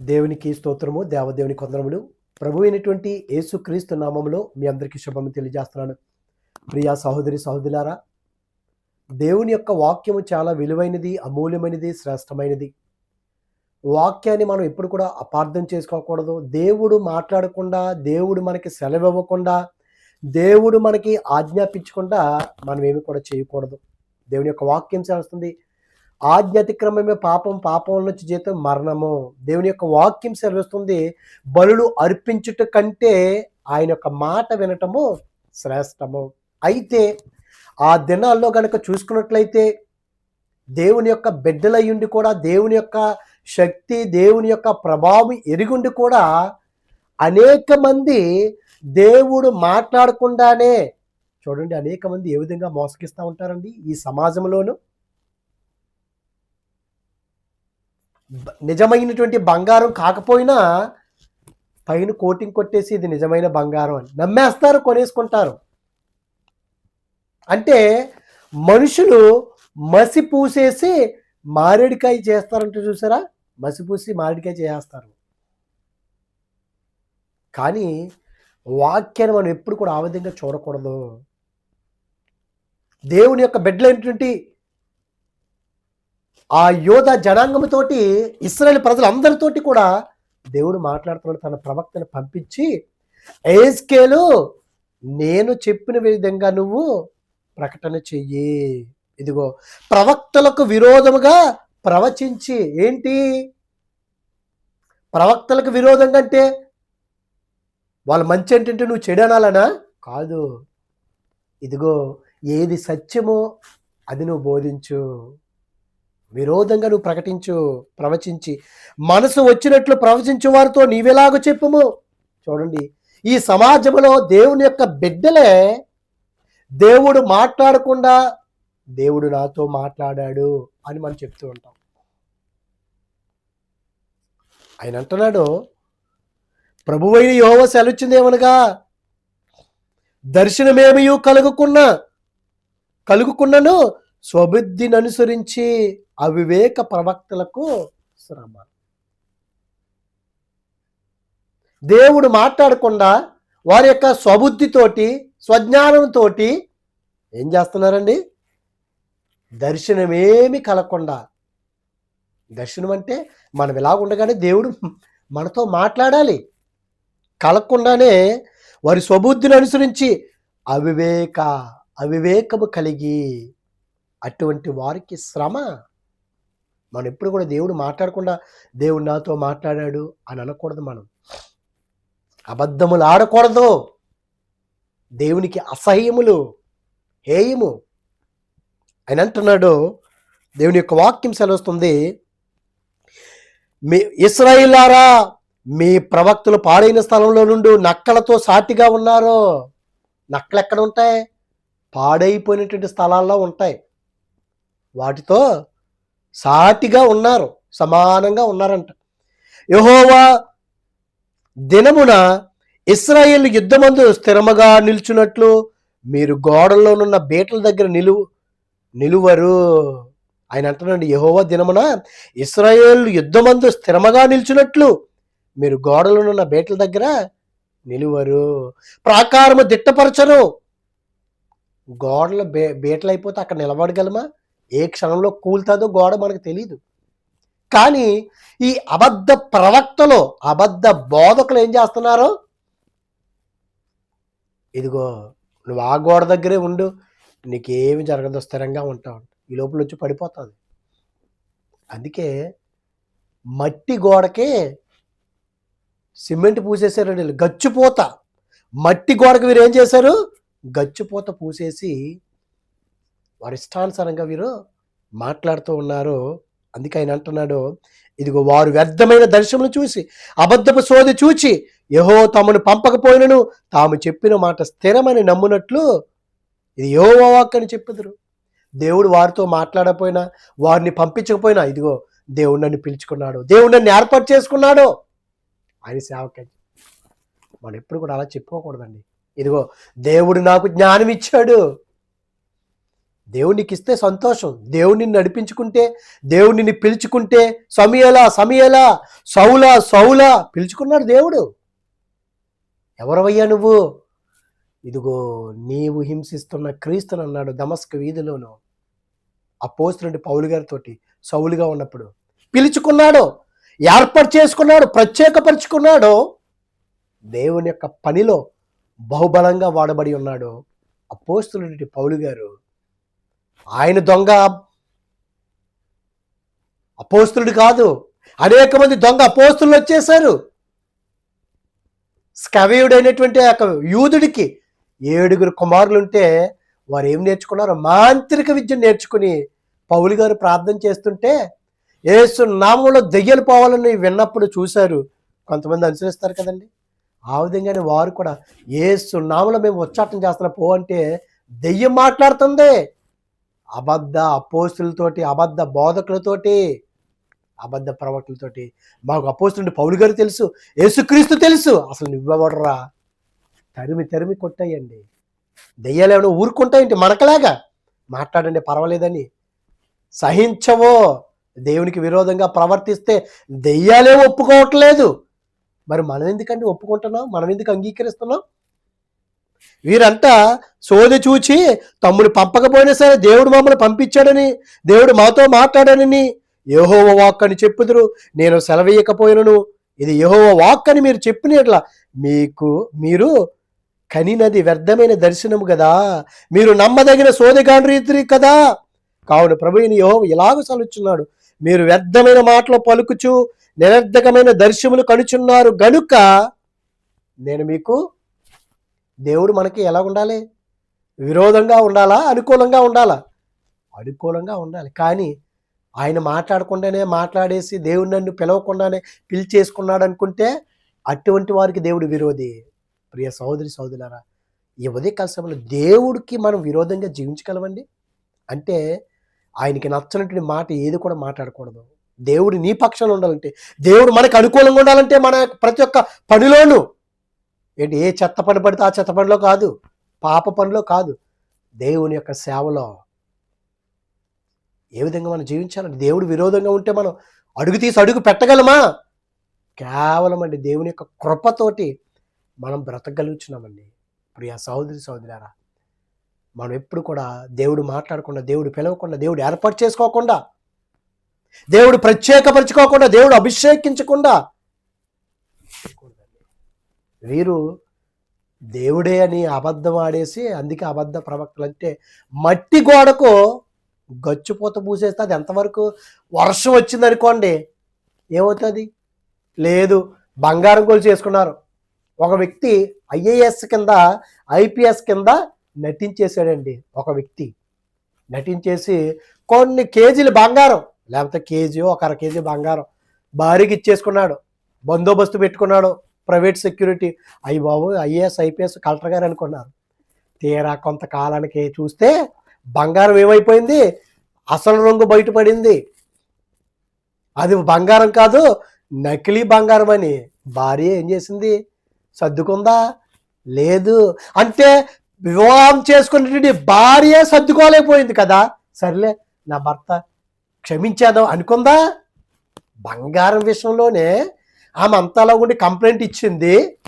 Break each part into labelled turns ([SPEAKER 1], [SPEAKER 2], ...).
[SPEAKER 1] దేవునికి స్తోత్రము దేవదేవుని కొందరములు. ప్రభు అయినటువంటి యేసుక్రీస్తు నామములో మీ అందరికీ శుభము తెలియజేస్తున్నాను. ప్రియా సహోదరి సహోదరులారా దేవుని యొక్క వాక్యము చాలా విలువైనది అమూల్యమైనది శ్రేష్టమైనది. వాక్యాన్ని మనం ఎప్పుడు కూడా అపార్థం చేసుకోకూడదు. దేవుడు మాట్లాడకుండా దేవుడు మనకి సెలవు ఇవ్వకుండా దేవుడు మనకి ఆజ్ఞాపించకుండా మనం ఏమి కూడా చేయకూడదు. దేవుని యొక్క వాక్యం చేస్తుంది. ఆజ్ఞ అతిక్రమమే పాపం పాపం నుంచి జీతం మరణము. దేవుని యొక్క వాక్యం సెలవిస్తుంది బలులు అర్పించుట కంటే ఆయన యొక్క మాట వినటము శ్రేష్టము. అయితే ఆ దినాల్లో కనుక చూసుకున్నట్లయితే దేవుని యొక్క బిడ్డలయ్యుండి కూడా దేవుని యొక్క శక్తి దేవుని యొక్క ప్రభావం ఎరుగుండి కూడా అనేక మంది దేవుడు మాట్లాడకుండానే చూడండి అనేక మంది ఏ విధంగా మోసగిస్తూ ఉంటారండి ఈ సమాజంలోనూ బ- నిజమైనటువంటి బంగారం కాకపోయినా పైన కోటింగ్ కొట్టేసి ఇది నిజమైన బంగారం అని. నమ్మేస్తారు కొనేసుకుంటారు. అంటే మనుషులు మసి పూసేసి మారేడికాయ చేస్తారంటే చూసారా? మసి పూసి మారేడికాయ చేస్తారు కానీ వాక్యాన్ని మనం ఎప్పుడు కూడా ఆ విధంగా చూడకూడదు. దేవుని యొక్క బిడ్డలైనటువంటి ఆ యోధ జనాంగంతోటి ఇస్రాయల్ ప్రజలందరితోటి కూడా దేవుడు మాట్లాడుతున్నాడు తన ప్రవక్తను పంపించి ఏస్కేలు నేను చెప్పిన విధంగా నువ్వు ప్రకటన చెయ్యి. ఇదిగో ప్రవక్తలకు విరోధముగా ప్రవచించి ఏంటి? ప్రవక్తలకు విరోధంగా అంటే వాళ్ళ మంచి ఏంటంటే నువ్వు చెడు అనాలనా? కాదు. ఇదిగో ఏది సత్యమో అది నువ్వు బోధించు. విరోధంగా నువ్వు ప్రకటించు ప్రవచించి మనసు వచ్చినట్లు ప్రవచించు వారితో నీవెలాగో చెప్పుము? చూడండి ఈ సమాజంలో దేవుని యొక్క బిడ్డలే దేవుడు మాట్లాడకుండా దేవుడు నాతో మాట్లాడాడు అని మనం చెప్తూ ఉంటాం. ఆయన అంటున్నాడు ప్రభువైన యోవ సెలవుచ్చిందేమనగా దర్శనమేమయూ కలుగుకున్నా కలుగుకున్నను స్వబుద్ధిని అనుసరించి అవివేక ప్రవక్తలకు శ్రమ. దేవుడు మాట్లాడకుండా వారి యొక్క స్వబుద్ధితోటి స్వజ్ఞానంతో ఏం చేస్తున్నారండి? దర్శనమేమి కలగకుండా. దర్శనం అంటే మనం ఇలా ఉండగానే దేవుడు మనతో మాట్లాడాలి. కలగకుండానే వారి స్వబుద్ధిని అనుసరించి అవివేక అవివేకము కలిగి అటువంటి వారికి శ్రమ. మనం ఎప్పుడు కూడా దేవుడు మాట్లాడకుండా దేవుడు నాతో మాట్లాడాడు అని అనకూడదు మనం. అబద్ధములు ఆడకూడదు. దేవునికి అసహ్యములు హేయము ఆయన అంటున్నాడు. దేవుని యొక్క వాక్యం సెలవుస్తుంది. మీ ఇస్రాయిలారా మీ ప్రవక్తలు పాడైన స్థలంలో నుండి నక్కలతో సాటిగా ఉన్నారు? నక్కలు ఎక్కడ ఉంటాయి? పాడైపోయినటువంటి స్థలాల్లో ఉంటాయి. వాటితో సాటిగా ఉన్నారు సమానంగా ఉన్నారంట. యహోవా దినమున ఇస్రాయేల్ యుద్ధమందు స్థిరముగా నిల్చున్నట్లు మీరు గోడల్లోనున్న బీటల దగ్గర నిలువు నిలువరు. ఆయన అంటున్నాడు యహోవా దినమున ఇస్రాయేల్ యుద్ధమందు స్థిరముగా నిల్చున్నట్లు మీరు గోడలోనున్న బీటల దగ్గర నిలువరు. ప్రాకారము దిట్టపరచరు గోడలు బే బీటలు అయిపోతే అక్కడ నిలబడగలమా? ఏ క్షణంలో కూలుతుందో గోడ మనకు తెలియదు కానీ ఈ అబద్ధ ప్రవక్తలో అబద్ధ బోధకులు ఏం చేస్తున్నారు? ఇదిగో నువ్వు ఆ గోడ దగ్గరే ఉండు నీకేమి జరగదు స్థిరంగా ఉంటావు. ఈ లోపల వచ్చి పడిపోతుంది అందుకే మట్టి గోడకే సిమెంట్ పూసేశారు వీళ్ళు. గచ్చిపోత. మట్టి గోడకు వీరు ఏం చేశారు? గచ్చిపోత పూసేసి వారి ఇష్టానుసారంగా వీరు మాట్లాడుతూ ఉన్నారు. అందుకే ఆయన అంటున్నాడు ఇదిగో వారు వ్యర్థమైన దర్శనములు చూసి అబద్ధపు సోది చూచి యహో తమను పంపకపోయినను తాము చెప్పిన మాట స్థిరమని నమ్మునట్లు ఇది యహో వాక్ అని చెప్పుదురు. దేవుడు వారితో మాట్లాడకపోయినా వారిని పంపించకపోయినా ఇదిగో దేవుడు నన్ను పిలుచుకున్నాడు దేవుడు నన్ను ఏర్పాటు చేసుకున్నాడు. ఆయన సేవకని మనం ఎప్పుడు కూడా అలా చెప్పుకోకూడదండి. ఇదిగో దేవుడు నాకు జ్ఞానం ఇచ్చాడు దేవునికి ఇస్తే సంతోషం. దేవుడిని నడిపించుకుంటే దేవుని పిలుచుకుంటే సమయలా సమయలా సౌలా సౌలా పిలుచుకున్నాడు దేవుడు. ఎవరవయ్యా నువ్వు? ఇదిగో నీవు హింసిస్తున్న క్రీస్తుని అన్నాడు దమస్క వీధిలోను. అపోస్తునుడి పౌలు గారితోటి సౌలుగా ఉన్నప్పుడు. పిలుచుకున్నాడు ఏర్పాటు చేసుకున్నాడు ప్రత్యేకపరుచుకున్నాడు. దేవుని యొక్క పనిలో బహుబలంగా వాడబడి ఉన్నాడు అపోస్తునుడి పౌలు గారు. ఆయన దొంగ అపోస్తులుడు కాదు. అనేక మంది దొంగ అపోస్తులు వచ్చేసారు స్కవేయుడైనటువంటి ఒక యూదుడికి ఏడుగురు కుమారులు ఉంటే వారు ఏం నేర్చుకున్నారు? మాంత్రిక విద్యను నేర్చుకుని పౌలు గారు ప్రార్థన చేస్తుంటే ఏసు నామంలో దెయ్యలు పోవాలని విన్నప్పుడు చూశారు. కొంతమంది అనుసరిస్తారు కదండి. ఆ విధంగానే వారు కూడా ఏసు నామంలో మేము ఉచ్చాటం చేస్తున్నాం పో అంటే దెయ్యం మాట్లాడుతుంది. అబద్ధ అపోస్తులతోటి అబద్ధ బోధకులతోటి అబద్ధ ప్రవక్తలతోటి. మాకు అపోస్తులుండి పౌలు గారు తెలుసు యేసుక్రీస్తు తెలుసు. అసలు నువ్వెవడరా? తరిమి తరిమి కొట్టాయండి. దెయ్యాలు ఏమైనా ఊరుకుంటాయండి మనకలాగా? మాట్లాడండి పర్వాలేదని. సహించవో. దేవునికి విరోధంగా ప్రవర్తిస్తే దెయ్యాలే ఒప్పుకోవట్లేదు. మరి మనం ఎందుకండి ఒప్పుకుంటున్నాం? మనం ఎందుకు అంగీకరిస్తున్నాం? వీరంతా సోది చూచి తమ్ముడు పంపకపోయినా సరే దేవుడు మమ్మల్ని పంపించాడని దేవుడు మాతో మాట్లాడానని యహోవ వాక్ అని చెప్పుదురు. నేను సెలవేయకపోయినను. ఇది యహోవ వాక్ అని మీరు చెప్పినట్లా మీకు మీరు కనినది వ్యర్థమైన దర్శనము కదా. మీరు నమ్మదగిన సోదిగాండ్రీతి కదా. కావున ప్రభుని యహోవ ఇలాగ సలుచున్నాడు. మీరు వ్యర్థమైన మాటలు పలుకుచు నిరర్ధకమైన దర్శములు కనుచున్నారు గనుక నేను మీకు దేవుడు మనకి ఎలా ఉండాలి? విరోధంగా ఉండాలా? అనుకూలంగా ఉండాలా? అనుకూలంగా ఉండాలి. కానీ ఆయన మాట్లాడకుండానే మాట్లాడేసి దేవుడు నన్ను పిలవకుండానే పిలిచేసుకున్నాడు అనుకుంటే అటువంటి వారికి దేవుడు విరోధి. ప్రియ సహోదరి సహోదరులారా ఈ ఉదయకాల సమయంలో దేవుడికి మనం విరోధంగా జీవించగలమండి? అంటే ఆయనకి నచ్చినటువంటి మాట ఏది కూడా మాట్లాడకూడదు. దేవుడు నీ పక్షంలో ఉండాలంటే దేవుడు మనకు అనుకూలంగా ఉండాలంటే మన ప్రతి ఒక్క పనిలోనూ ఏంటి ఏ చెత్త పని పడితే ఆ చెత్త పనిలో కాదు పాప పనిలో కాదు. దేవుని యొక్క సేవలో ఏ విధంగా మనం జీవించాలంటే దేవుడు విరోధంగా ఉంటే మనం అడుగు తీసి అడుగు పెట్టగలమా? కేవలం అండి దేవుని యొక్క కృపతోటి మనం బ్రతకగలుగుతున్నామండి ప్రియా సహోదరి సహోదరారా మనం ఎప్పుడు కూడా దేవుడు మాట్లాడకుండా దేవుడు పిలవకుండా దేవుడు ఏర్పాటు చేసుకోకుండా దేవుడు ప్రత్యేకపరచుకోకుండా దేవుడు అభిషేకించకుండా వీరు దేవుడే అని అబద్ధం ఆడేసి అందుకే అబద్ధ ప్రవక్తలు అంటే మట్టి గోడకు గచ్చిపోత పూసేస్తే అది ఎంతవరకు వర్షం వచ్చింది అనుకోండి ఏమవుతుంది? లేదు బంగారం కొలు చేసుకున్నారు. ఒక వ్యక్తి ఐఏఎస్ కింద ఐపీఎస్ కింద నటించేశాడండి ఒక వ్యక్తి. నటించేసి కొన్ని కేజీలు బంగారం లేకపోతే కేజీ ఒక అర కేజీ బంగారం భారీకి ఇచ్చేసుకున్నాడు బందోబస్తు పెట్టుకున్నాడు ప్రైవేట్ సెక్యూరిటీ. అయ్యి బాబు ఐఏఎస్ ఐపీఎస్ కలెక్టర్ గారు అనుకున్నారు. తీరా కొంతకాలానికి చూస్తే బంగారం ఏమైపోయింది? అసలు రంగు బయటపడింది. అది బంగారం కాదు నకిలీ బంగారం అని. భార్య ఏం చేసింది? సర్దుకుందా? లేదు. అంటే వివాహం చేసుకున్నటువంటి భార్య సర్దుకోలేకపోయింది కదా? సర్లే నా భర్త క్షమించేదాం అనుకుందా? బంగారం విషయంలోనే ఆమె అంతలా ఉండి కంప్లైంట్ ఇచ్చింది.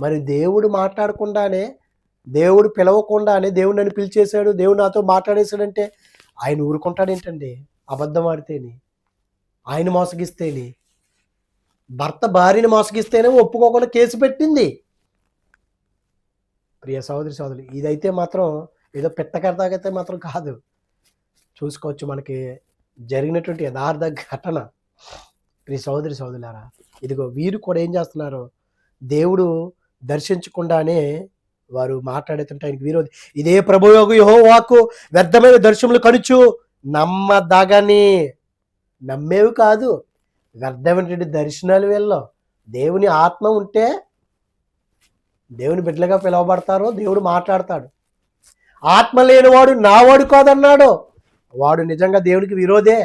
[SPEAKER 1] మరి దేవుడు మాట్లాడకుండానే దేవుడు పిలవకుండానే దేవుడు నన్ను పిలిచేశాడు దేవుడు నాతో మాట్లాడేశాడంటే ఆయన ఊరుకుంటాడేంటండి? అబద్ధం ఆడితేని ఆయన మోసగిస్తేని భర్త భార్యని మోసగిస్తేనే ఒప్పుకోకుండా కేసు పెట్టింది. ప్రియ సహోదరి సోదరులు ఇదైతే మాత్రం ఏదో పెట్టకర్దాకైతే మాత్రం కాదు. చూసుకోవచ్చు మనకి జరిగినటువంటి యథార్థ ఘటన. ప్రియ సహోదరి సహోదరులారా ఇదిగో వీరు కూడా ఏం చేస్తున్నారు? దేవుడు దర్శించకుండానే వారు మాట్లాడుతుంటే ఆయనకి విరోధి ఇదే ప్రభుయోగు యహో వాకు వ్యర్థమైన దర్శనములు కనుచు నమ్మదగని. నమ్మేవి కాదు వ్యర్థమైనటువంటి దర్శనాలు వెళ్ళం దేవుని ఆత్మ ఉంటే దేవుని బిడ్డలుగా పిలువబడతారో దేవుడు మాట్లాడతాడు. ఆత్మ లేనివాడు నావాడు కాదన్నాడు. వాడు నిజంగా దేవునికి విరోధే.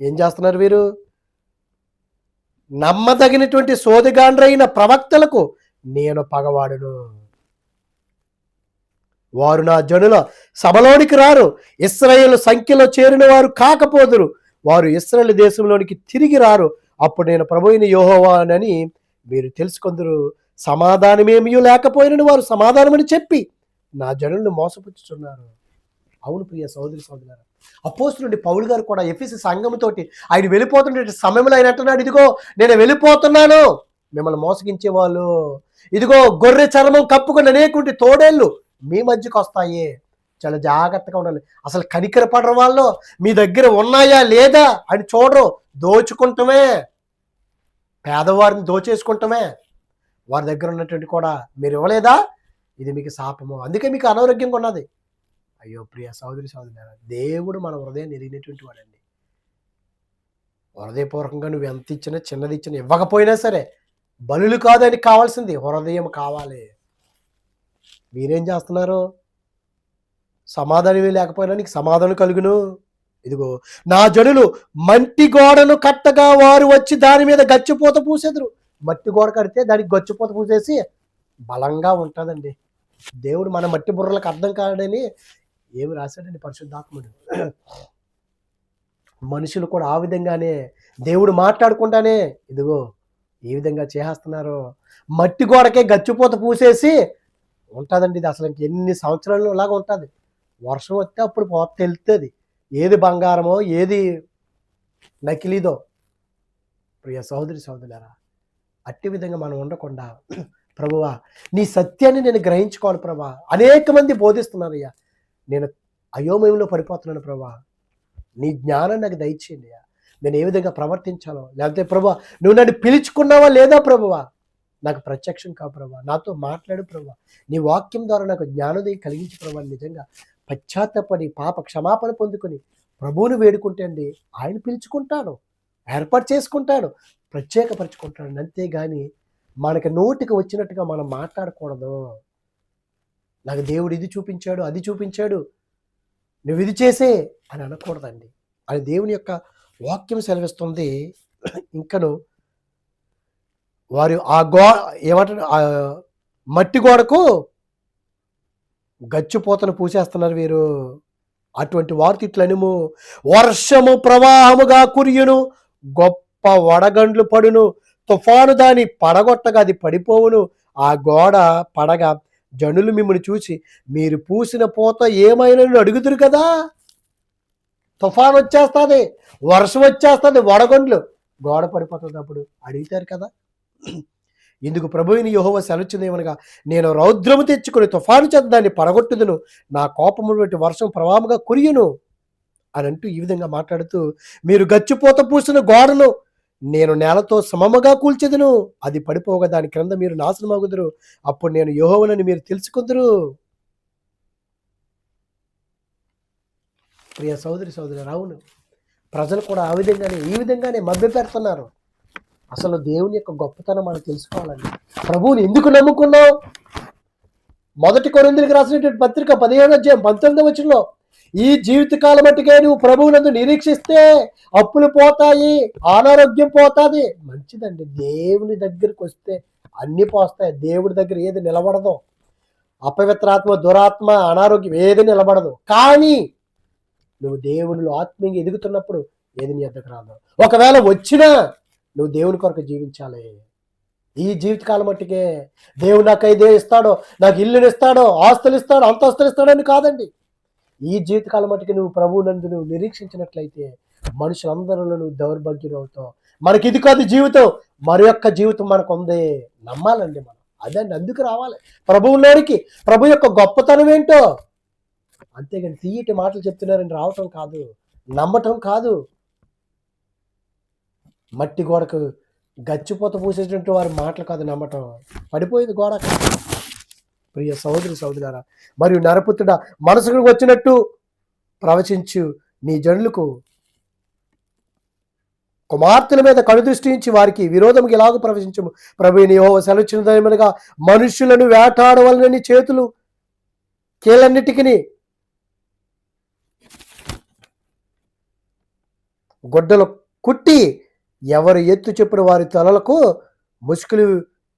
[SPEAKER 1] ఏం చేస్తున్నారు వీరు? నమ్మదగినటువంటి సోదిగాండ్రైన ప్రవక్తలకు నేను పగవాడును. వారు నా జనుల సభలోనికి రారు. ఇస్రాయేల్ సంఖ్యలో చేరిన వారు కాకపోదురు. వారు ఇస్రాయేల్ దేశంలోనికి తిరిగి రారు. అప్పుడు నేను ప్రభుయిన యోహోవానని మీరు తెలుసుకుందరు. సమాధానమేమీ లేకపోయినని వారు సమాధానమని చెప్పి నా జనులను మోసపుచ్చుచున్నారు. అవును ప్రియ సోదరి సోదరు అపోస్తులుండి పౌలు గారు కూడా ఎఫ్ఎసి సంఘంతోటి ఆయన వెళ్ళిపోతున్న సమయంలో ఆయన అంటున్నాడు ఇదిగో నేను వెళ్ళిపోతున్నాను. మిమ్మల్ని మోసగించే వాళ్ళు ఇదిగో గొర్రె చర్మం కప్పుకున్న అనేకుంటి తోడేళ్ళు మీ మధ్యకు వస్తాయి. చాలా జాగ్రత్తగా ఉండాలి. అసలు కనికర పడరు వాళ్ళు మీ దగ్గర ఉన్నాయా లేదా? అని చూడరు దోచుకుంటమే. పేదవారిని దోచేసుకుంటమే. వారి దగ్గర ఉన్నటువంటి కూడా మీరు ఇవ్వలేదా? ఇది మీకు శాపము. అందుకే మీకు అనారోగ్యంగా ఉన్నది. అయ్యో ప్రియ సహోదరి సహోదరి దేవుడు మన హృదయాన్ని ఎరిగినటువంటి వాడండి. హృదయపూర్వకంగా నువ్వు ఎంత ఇచ్చినా చిన్నది ఇచ్చినా ఇవ్వకపోయినా సరే బలులు కాదని కావాల్సింది హృదయం కావాలి. మీరేం చేస్తున్నారు? సమాధానమే లేకపోయినా నీకు సమాధానం కలుగును. ఇదిగో నా జనులు మంటి గోడను కట్టగా వారు వచ్చి దాని మీద గచ్చిపోత పూసేదురు. మట్టి గోడ కడితే దానికి గచ్చిపోత పూసేసి బలంగా ఉంటుందండి. దేవుడు మన మట్టి బుర్రలకు అర్థం కాడని ఏమి రాశాడండి పరిశుద్ధాత్ముడు? మనుషులు కూడా ఆ విధంగానే దేవుడు మాట్లాడుకుంటానే ఇదిగో ఏ విధంగా చేసేస్తున్నారు మట్టి గోడకే గచ్చిపోత పూసేసి ఉంటుందండి ఇది అసలు ఎన్ని సంవత్సరాలు ఇలాగ ఉంటుంది. వర్షం వస్తే అప్పుడు పోత తెలుస్తుంది ఏది బంగారమో ఏది నకిలీదో. ప్రియ సహోదరి సహోదరులారా అట్టి విధంగా మనం ఉండకుండా ప్రభువా నీ సత్యాన్ని నేను గ్రహించుకోవాలి ప్రభా అనేక మంది బోధిస్తున్నారయ్యా. నేను అయోమయంలో పడిపోతున్నాను ప్రభా. నీ జ్ఞానం నాకు దయచేయండి నేను ఏ విధంగా ప్రవర్తించాలో లేకపోతే ప్రభా నువ్వు నన్ను పిలుచుకున్నావా లేదా ప్రభువా? నాకు ప్రత్యక్షం కా ప్రభా. నాతో మాట్లాడు ప్రభా. నీ వాక్యం ద్వారా నాకు జ్ఞానోదయం కలిగించి ప్రభా. నిజంగా పశ్చాత్తపడి పాప క్షమాపణ పొందుకొని ప్రభువుని వేడుకుంటే అండి ఆయన పిలుచుకుంటాడు ఏర్పాటు చేసుకుంటాడు ప్రత్యేకపరచుకుంటాడు. అంతేగాని మనకి నోటికి వచ్చినట్టుగా మనం మాట్లాడకూడదు. నాకు దేవుడు ఇది చూపించాడు అది చూపించాడు. నువ్వు ఇది చేసే అని అనకూడదండి. అది దేవుని యొక్క వాక్యం సెలవిస్తుంది. ఇంకను వారు ఆ గో ఏమంటారు? మట్టి గోడకు గచ్చిపోతను పూసేస్తున్నారు వీరు. అటువంటి వార్త తిట్లనుము వర్షము ప్రవాహముగా కురియును గొప్ప వడగండ్లు పడును తుఫాను దాని పడగొట్టగా అది పడిపోవును. ఆ గోడ పడగా జనులు మిమ్మల్ని చూసి మీరు పూసిన పూత ఏమైనా అడుగుతురు కదా? తుఫాన్ వచ్చేస్తుంది వర్షం వచ్చేస్తుంది వడగొండ్లు. గోడ పడిపోతుంది అప్పుడు. అడుగుతారు కదా. ఇందుకు ప్రభువుని యహోవ సెలవుచ్చిందేమనగా నేను రౌద్రము తెచ్చుకుని తుఫాను చేత దాన్ని పడగొట్టుదును నా కోపముటువంటి వర్షం ప్రవాహముగా కురియును. అని అంటూ ఈ విధంగా మాట్లాడుతూ మీరు గచ్చిపోత పూసిన గోడను నేను నేలతో సమముగా కూల్చెదను. అది పడిపోగా దాని క్రింద మీరు నాశనమగుదురు. అప్పుడు నేను యహోవనని మీరు తెలుసుకుందరు. ప్రియ సోదరి సోదరి రావును. ప్రజలు కూడా ఆ విధంగానే ఈ విధంగానే మభ్య పెడుతున్నారు అసలు దేవుని యొక్క గొప్పతనం మనం తెలుసుకోవాలండి. ప్రభువుని ఎందుకు నమ్ముకున్నావు మొదటి కొరిందులకు రాసినటువంటి పత్రిక పదిహేను అధ్యాయం పంతొమ్మిదో వచ్చినలో ఈ జీవితకాలం మట్టుకే నువ్వు ప్రభువునందు నిరీక్షిస్తే అప్పులు పోతాయి అనారోగ్యం పోతాది. మంచిదండి. దేవుని దగ్గరికి వస్తే అన్ని పోస్తాయి. దేవుడి దగ్గర ఏది నిలబడదు. అపవిత్రాత్మ దురాత్మ అనారోగ్యం ఏది నిలబడదు. కానీ నువ్వు దేవునిలో ఆత్మీయంగా ఎదుగుతున్నప్పుడు ఏది నీ వద్దకు రాదు. ఒకవేళ వచ్చినా నువ్వు దేవుని కొరకు జీవించాలి. ఈ జీవితకాలం మట్టుకే దేవుడు నాకు ఇదే ఇస్తాడో నాకు ఇల్లుని ఇస్తాడో ఆస్తులు ఇస్తాడో అంతస్తులు ఇస్తాడని అని కాదండి. ఈ జీవితకాలం మటుకు నువ్వు ప్రభువు నందు నువ్వు నిరీక్షించినట్లయితే మనుషులందరిలో నువ్వు దౌర్భాగ్యులు అవుతావు. మనకి ఇది కాదు జీవితం. మరి యొక్క జీవితం మనకు ఉంది. నమ్మాలండి మనం. అదండి అందుకు రావాలి. ప్రభువులోనికి ప్రభు యొక్క గొప్పతనం ఏంటో? అంతేగాని తీయటి మాటలు చెప్తున్నారని రావటం కాదు. నమ్మటం కాదు. మట్టి గోడకు గచ్చిపోత పూసేటువంటి వారి మాటలు కాదు నమ్మటం. పడిపోయేది గోడ ప్రియ సహోదరి సహోదరారా మరియు నరపుత్రుడ మనసుకు వచ్చినట్టు ప్రవచించు నీ జనులకు. కుమార్తెల మీద కనుదృష్టించి వారికి విరోధం ఎలాగ ప్రవచించము. ప్రభు నీ సెలవుచ్చినదనగా మనుష్యులను వేటాడవలనని చేతులు కీలన్నిటికీ గుడ్డలు కుట్టి ఎవరు ఎత్తు చెప్పిన వారి తలలకు ముసుగులు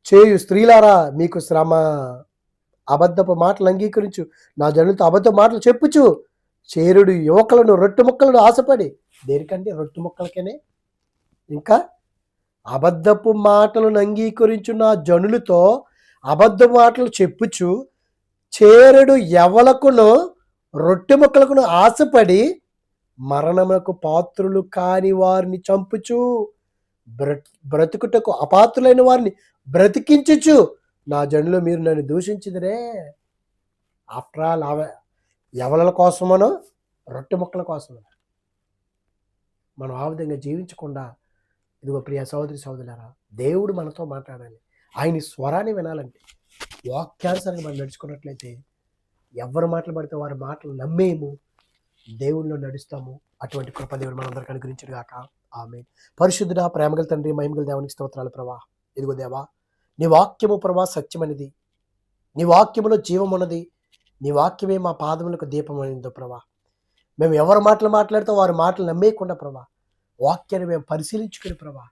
[SPEAKER 1] చేయు. స్త్రీలారా మీకు శ్రమ. అబద్ధపు మాటలు అంగీకరించు. నా జనులతో అబద్ధ మాటలు చెప్పుచు. చేరుడు యువకులను రొట్టె ముక్కలను ఆశపడి. దేనికంటే రొట్టె ముక్కలకేనే? ఇంకా అబద్ధపు మాటలను అంగీకరించు నా జనులతో అబద్ధ మాటలు చెప్పుచు. చేరుడు ఎవలకును రొట్టె ముక్కలకును ఆశపడి మరణములకు పాత్రులు కాని వారిని చంపుచు. బ్రత్ బ్రతుకుటకు అపాత్రులైన వారిని బ్రతికించుచు. నా జనులు మీరు నన్ను దూషించిదిరే ఆఫ్టర్ ఆల్ అవ ఎవల కోసమనో రొట్టె ముక్కల కోసమనో. మనం ఆ విధంగా జీవించకుండా ఇదిగో ప్రియ సహోదరి సహోదరులారా దేవుడు మనతో మాట్లాడాలి. ఆయన స్వరాన్ని వినాలంటే వాక్యానుసారంగా మనం నడుచుకున్నట్లయితే ఎవరి మాటలు పడితే వారి మాటలు నమ్మేము. దేవుళ్ళు నడుస్తాము. అటువంటి కృప దేవుడు మనందరికీ అనుగ్రహించడు గాక ఆమె పరిశుద్ధుడా ప్రేమగల తండ్రి మహిమగల దేవునికి స్తోత్రాలు ప్రభా. ఇదిగో దేవా నీ వాక్యము ప్రభా సత్యమనిది. నీ వాక్యములో జీవమున్నది. నీ వాక్యమే మా పాదములకు దీపం ప్రభా. మేము ఎవరి మాటలు మాట్లాడితే వారి మాటలు నమ్మేయకుండా ప్రభా. వాక్యాన్ని మేము పరిశీలించుకుని ప్రభా.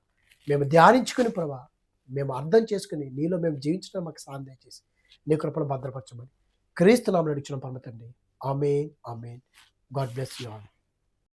[SPEAKER 1] మేము ధ్యానించుకుని ప్రభా. మేము అర్థం చేసుకుని నీలో మేము జీవించడం మాకు సాధన చేసి నీ కృపను భద్రపరచమని క్రీస్తు నామలు నడిచిన పరమ తండ్రి. Amen amen. God bless you all.